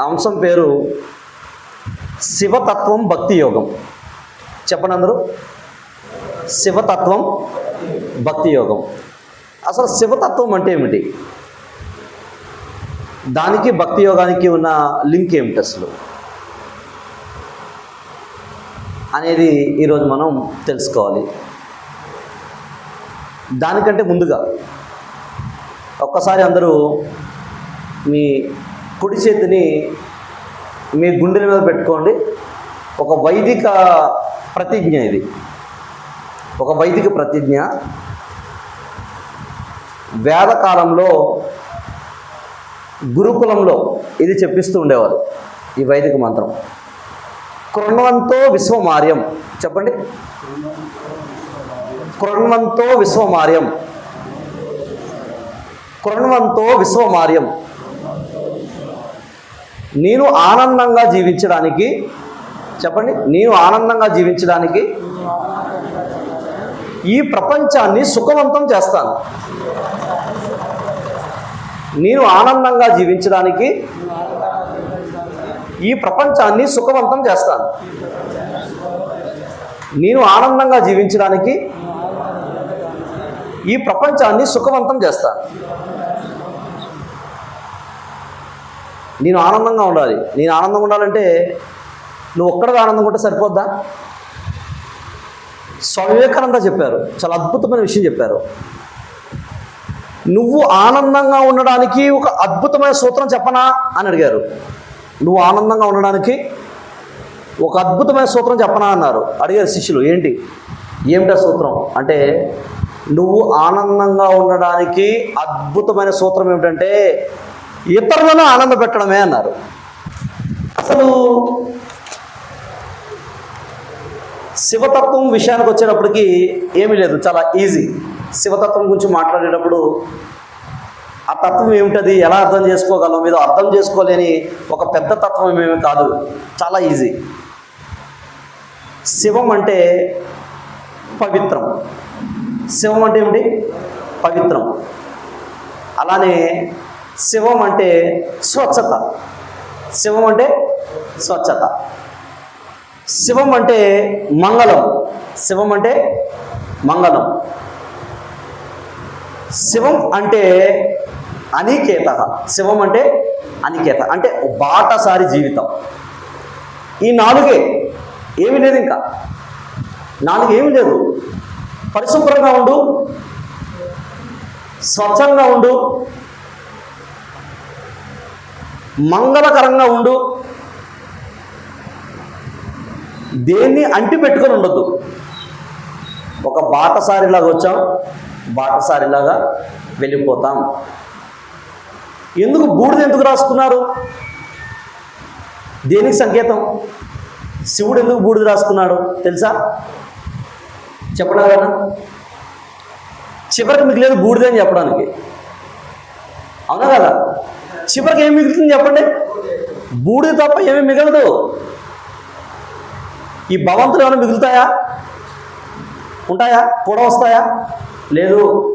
అంశం పేరు శివతత్వం భక్తి యోగం. చెప్పండి అందరూ శివతత్వం భక్తి యోగం. అసలు శివతత్వం అంటే ఏమిటి? దానికి భక్తి యోగానికి ఉన్న లింక్ ఏమిటి అసలు? అనేది ఈరోజు మనం తెలుసుకోవాలి. దానికంటే ముందుగా ఒక్కసారి అందరూ మీ కుడి చేతిని మీ గుండెల మీద పెట్టుకోండి. ఒక వైదిక ప్రతిజ్ఞ ఇది. ఒక వైదిక ప్రతిజ్ఞ. వేదకాలంలో గురుకులంలో ఇది చెప్పిస్తూ ఉండేవారు ఈ వైదిక మంత్రం. కృణవంతో విశ్వమార్యం. చెప్పండి. కృణవంతో విశ్వమార్యం. కృణవంతో విశ్వమార్యం. నేను ఆనందంగా జీవించడానికి చెప్పండి నేను ఆనందంగా జీవించడానికి ఈ ప్రపంచాన్ని సుఖవంతం చేస్తాను. నేను ఆనందంగా జీవించడానికి ఈ ప్రపంచాన్ని సుఖవంతం చేస్తాను. నేను ఆనందంగా జీవించడానికి ఈ ప్రపంచాన్ని సుఖవంతం చేస్తాను. నేను ఆనందంగా ఉండాలి. నేను ఆనందంగా ఉండాలంటే నువ్వు ఒక్కడిగా ఆనందంగా ఉంటే సరిపోద్దా? స్వామి వివేకానంద చెప్పారు. చాలా అద్భుతమైన విషయం చెప్పారు. నువ్వు ఆనందంగా ఉండడానికి ఒక అద్భుతమైన సూత్రం చెప్పనా అని అడిగారు. నువ్వు ఆనందంగా ఉండడానికి ఒక అద్భుతమైన సూత్రం చెప్పనా అన్నారు. అడిగారు శిష్యులు. ఏంటి? ఏమిటా సూత్రం? అంటే నువ్వు ఆనందంగా ఉండడానికి అద్భుతమైన సూత్రం ఏమిటంటే ఇతరులను ఆనంద పెట్టడమే అన్నారు. అసలు శివతత్వం విషయానికి వచ్చేటప్పటికి ఏమీ లేదు చాలా ఈజీ శివతత్వం గురించి మాట్లాడేటప్పుడు ఆ తత్వం ఏమిటది ఎలా అర్థం చేసుకోగలం మీద అర్థం చేసుకోలేని ఒక పెద్ద తత్వం ఏమేమి కాదు చాలా ఈజీ శివం అంటే పవిత్రం. శివం అంటే ఏమిటి? పవిత్రం. అలానే శివం అంటే స్వచ్ఛత. శివం అంటే స్వచ్ఛత. శివం అంటే మంగళం. శివం అంటే మంగళం. శివం అంటే అనికేత. శివం అంటే అనికేత. అంటే బాటసారి జీవితం. ఈ నాలుగే ఏమి లేదు ఇంకా. నాలుగు ఏమి లేదు. పరిశుభ్రంగా ఉండు స్వచ్ఛంగా ఉండు మంగళకరంగా ఉండు. దేన్ని అంటి పెట్టుకొని ఉండొద్దు. ఒక బాటసారిలాగా వచ్చాం బాటసారిలాగా వెళ్ళిపోతాం. ఎందుకు బూడిద ఎందుకు రాసుకున్నారు? దేనికి సంకేతం? శివుడు ఎందుకు బూడిద రాసుకున్నాడు తెలుసా? చెప్పడం కదా చివరికి మిగిలేదు బూడిదని చెప్పడానికి. అవునా కదా? చివరికి ఏం మిగులుతుంది చెప్పండి? బూడిద తప్ప ఏమీ మిగలదు. ఈ భవంతులు ఏమైనా మిగులుతాయా? ఉంటాయా? కూడా వస్తాయా? లేదు.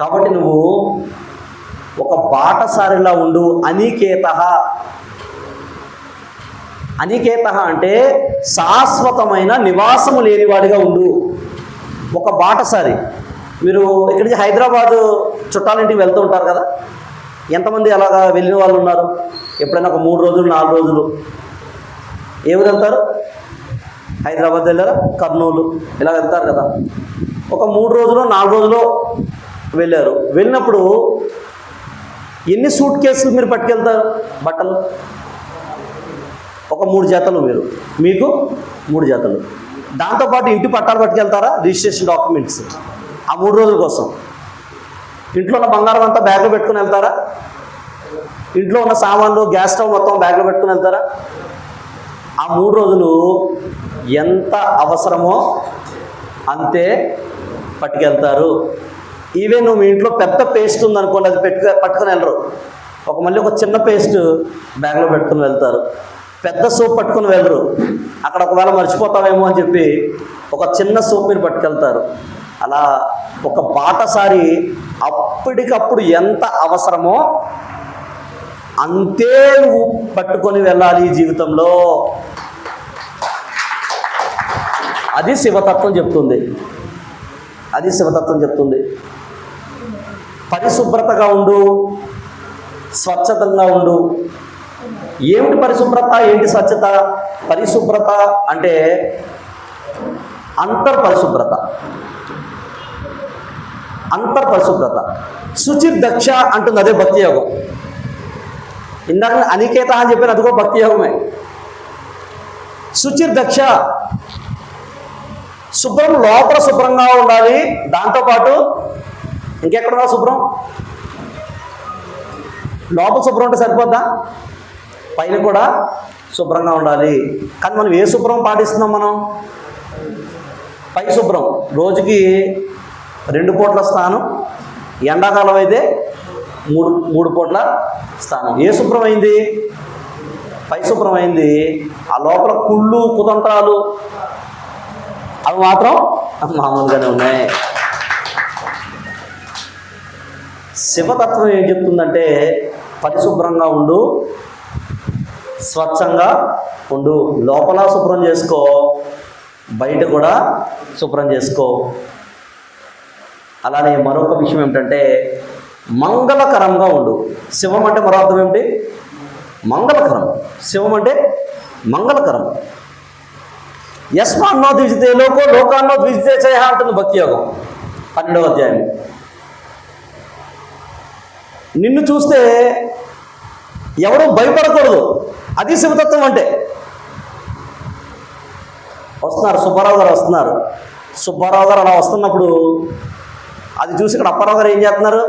కాబట్టి నువ్వు ఒక బాటసారిలా ఉండు. అనికేత. అనికేత అంటే శాశ్వతమైన నివాసము లేనివాడిగా ఉండు. ఒక బాటసారి. మీరు ఇక్కడికి హైదరాబాదు చుట్టాలింటికి వెళ్తూ ఉంటారు కదా. ఎంతమంది అలాగా వెళ్ళిన వాళ్ళు ఉన్నారు? ఎప్పుడైనా ఒక మూడు రోజులు నాలుగు రోజులు. ఏ ఊరు వెళ్తారు? హైదరాబాద్ వెళ్ళారా? కర్నూలు. ఇలా వెళ్తారు కదా. ఒక మూడు రోజులు నాలుగు రోజులు వెళ్ళారు. వెళ్ళినప్పుడు ఎన్ని సూట్ కేసులు మీరు పట్టుకెళ్తారు? బట్టలు? ఒక మూడు జతలు మీరు. మీకు మూడు జతలు. దాంతోపాటు ఇంటి పట్టాలు పట్టుకెళ్తారా? Registration documents. ఆ మూడు రోజుల కోసం. ఇంట్లో ఉన్న బంగారం అంతా బ్యాగ్లో పెట్టుకుని వెళ్తారా? ఇంట్లో ఉన్న సామాన్లు గ్యాస్ స్టవ్ మొత్తం బ్యాగ్లో పెట్టుకుని వెళ్తారా? ఆ మూడు రోజులు ఎంత అవసరమో అంతే పట్టుకెళ్తారు. ఈవెన్ నువ్వు మీ ఇంట్లో పెద్ద పేస్ట్ ఉందనుకోండి అది పెట్టుకు పట్టుకుని వెళ్ళరు. ఒక మళ్ళీ ఒక చిన్న పేస్ట్ బ్యాగ్లో పెట్టుకుని వెళ్తారు. పెద్ద సూప్ పట్టుకుని వెళ్ళరు. అక్కడ ఒకవేళ మర్చిపోతావేమో అని చెప్పి ఒక చిన్న సూప్ మీరు పట్టుకెళ్తారు. అలా ఒక బాటసారి అప్పటికప్పుడు ఎంత అవసరమో అంతే నువ్వు పట్టుకొని వెళ్ళాలి ఈ జీవితంలో. అది శివతత్వం చెప్తుంది. అది శివతత్వం చెప్తుంది. పరిశుభ్రతగా ఉండు స్వచ్ఛతంగా ఉండు. ఏమిటి పరిశుభ్రత? ఏంటి స్వచ్ఛత? పరిశుభ్రత అంటే అంతర్ పరిశుభ్రత అంతర్ పరిశుభ్రత శుచిర్ దక్ష అంటుంది అదే భక్తి యోగం ఇందాక అనికేత అని చెప్పిన అది కూడా భక్తి యోగమే శుచిర్ దక్ష శుభ్రం లోపల శుభ్రంగా ఉండాలి. దాంతోపాటు ఇంకెక్కడ శుభ్రం? లోపల శుభ్రం ఉంటే సరిపోద్దా? పైన కూడా శుభ్రంగా ఉండాలి. కానీ మనం ఏ శుభ్రం పాటిస్తున్నాం మనం? పై శుభ్రం. రోజుకి రెండు పూట్ల స్నానం ఎండాకాలం అయితే మూడు మూడు పూట్ల స్నానం. ఏ శుభ్రమైంది? పై శుభ్రమైంది. ఆ లోపల కుళ్ళు కుతంత్రాలు అవి మాత్రం మామూలుగానే ఉన్నాయి. శివతత్వం ఏం చెప్తుందంటే పరిశుభ్రంగా ఉండు స్వచ్ఛంగా ఉండు. లోపల శుభ్రం చేసుకో బయట కూడా శుభ్రం చేసుకో. అలానే మరొక విషయం ఏమిటంటే మంగళకరంగా ఉండు. శివం అంటే మరో అర్థం ఏమిటి? మంగళకరం. శివం అంటే మంగళకరం. యస్మాన్నో ద్విజితే లోకో లోకాన్నో ద్విజితే చేయ అంటుంది భక్తి యోగం. పన్నెండవ అధ్యాయం. నిన్ను చూస్తే ఎవరు భయపడకూడదు. అది శివతత్వం అంటే. వస్తున్నారు సుబ్బారావు గారు వస్తున్నారు. సుబ్బారావు గారు అలా వస్తున్నప్పుడు అది చూసి ఇక్కడ అప్పారావు గారు ఏం చేస్తున్నారు?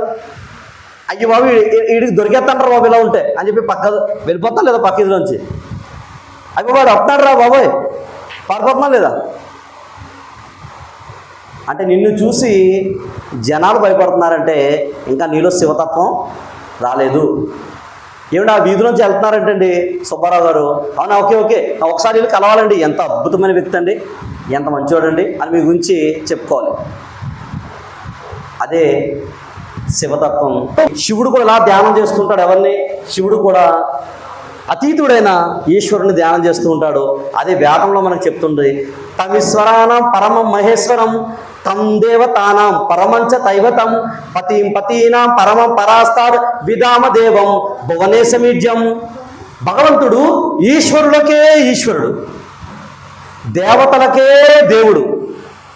అయ్యి బాబు వీడికి దొరికేస్తాంటారు బాబు ఇలా ఉంటే అని చెప్పి పక్క వెళ్ళిపోతాను లేదా పక్క ఇదిలోంచి? అయ్యి వాడు వస్తున్నాడు రా బాబోయ్. పడిపోతున్నా లేదా? అంటే నిన్ను చూసి జనాలు భయపడుతున్నారంటే ఇంకా నీలో శివతత్వం రాలేదు. ఏమిటి ఆ వీధిలోంచి వెళ్తున్నారంటండి సుబ్బారావు గారు? అవునా ఓకే ఓకే. ఒకసారి వెళ్ళి కలవాలండి. ఎంత అద్భుతమైన వ్యక్తి అండి. ఎంత మంచివాడండి అని మీ గురించి చెప్పుకోవాలి. అదే శివతత్వం. శివుడు కూడా ఇలా ధ్యానం చేస్తుంటాడు ఎవరిని? శివుడు కూడా అతీతుడైన ఈశ్వరుని ధ్యానం చేస్తూ ఉంటాడు. అదే వేదంలో మనకు చెప్తుంది తమిశ్వరానం పరమం మహేశ్వరం తం దేవతానాం పరమంచ తైవతం పతిం పతీనాం పరమం పరాస్తాడ్ విధామ దేవం భువనేశమీడ్యం భగవంతుడు ఈశ్వరులకే ఈశ్వరుడు దేవతలకే దేవుడు.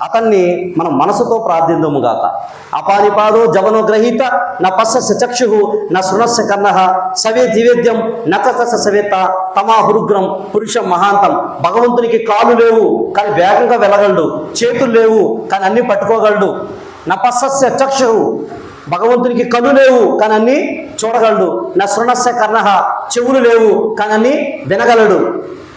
అతన్ని మన మనసుతో ప్రార్థిందము గాక. అపానిపాదో జవనో గ్రహీత నా పశ్య చక్షు నా శృణస్య కర్ణ సవే దివేద్యం నకస సవేత తమా హురుగ్రం పురుషం మహాంతం. భగవంతునికి కాలు లేవు కానీ వేగంగా వెళ్ళగలడు చేతులు లేవు కానీ అన్ని పట్టుకోగలడు. నా పశ్య చక్షు భగవంతునికి కళ్ళు లేవు కానీ అన్ని చూడగలడు. నా శృణస్య కర్ణ చెవులు లేవు కానీ అన్ని వినగలడు.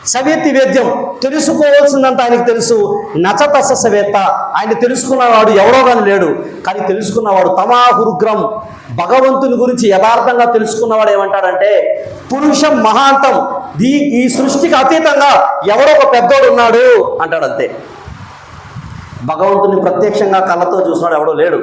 సవేతి వేద్యం. తెలుసుకోవాల్సిందంత ఆయనకు తెలుసు. నచతస సవేత్త ఆయన తెలుసుకున్నవాడు ఎవరో కానీ లేడు. కానీ తెలుసుకున్నవాడు తమాహురుగ్రం. భగవంతుని గురించి యథార్థంగా తెలుసుకున్నవాడు ఏమంటాడంటే పురుషం మహాంతం. దీ ఈ సృష్టికి అతీతంగా ఎవరో ఒక పెద్దోడు ఉన్నాడు అంటాడంతే. భగవంతుని ప్రత్యక్షంగా కళ్ళతో చూసినాడు ఎవడో లేడు.